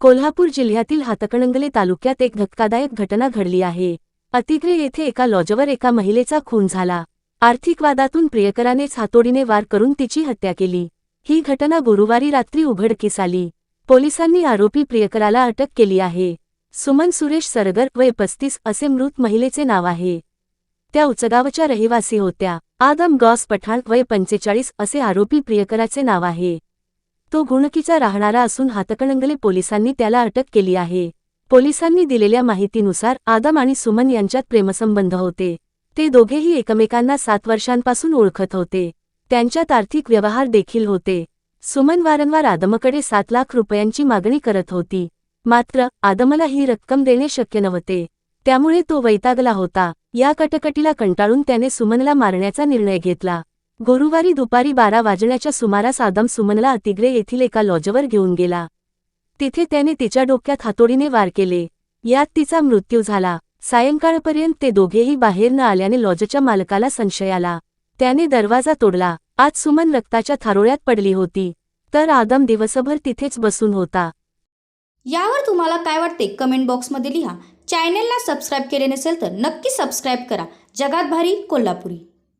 कोल्हापूर जिल्ह्यातील हातकणंगले तालुक्यात एक धक्कादायक घटना घडली आहे. अतिग्रे येथे एका लॉजवर एका महिलेचा खून झाला. आर्थिक वादातून प्रियकरानेच हातोडीने वार करून तिची हत्या केली. ही घटना गुरुवारी रात्री उघडकीस आली पोलिसांनी आरोपी प्रियकराला अटक केली आहे. सुमन सुरेश सरगर वय पस्तीस असे मृत महिलेचे नाव आहे. त्या उचगावच्या रहिवासी होत्या. आदम गॉस पठाण वय पंचेचाळीस असे आरोपी प्रियकराचे नाव आहे. तो गुणकीचा राहणारा असून हातकणंगले पोलिसांनी त्याला अटक केली आहे. पोलिसांनी दिलेल्या माहितीनुसार आदम आणि सुमन यांच्यात प्रेमसंबंध होते. ते दोघेही एकमेकांना सात वर्षांपासून ओळखत होते. त्यांच्यात आर्थिक व्यवहार देखील होते. सुमन वारंवार आदमकडे सात लाख रुपयांची मागणी करत होती. मात्र आदमला ही रक्कम देणे शक्य नव्हते. त्यामुळे तो वैतागला होता. या कटकटीला कंटाळून त्याने सुमनला मारण्याचा निर्णय घेतला. गुरुवारी दुपारी बारा वाजण्याच्या सुमारास आदम सुमनला अतिग्रे येथील एका लॉजवर घेऊन गेला. तिथे त्याने तिच्या डोक्यात हातोडीने वार केले. यात तिचा मृत्यू झाला. सायंकाळपर्यंत ते दोघेही बाहेर न आल्याने लॉजच्या मालकाला संशय आला. त्याने दरवाजा तोडला. आज सुमन रक्ताच्या थारोळ्यात पडली होती. तर आदम दिवसभर तिथेच बसून होता. यावर तुम्हाला काय वाटते? कमेंट बॉक्समध्ये लिहा. चॅनेलला सबस्क्राईब केले नसेल तर नक्की सबस्क्राईब करा. जगात भारी कोल्हापुरी.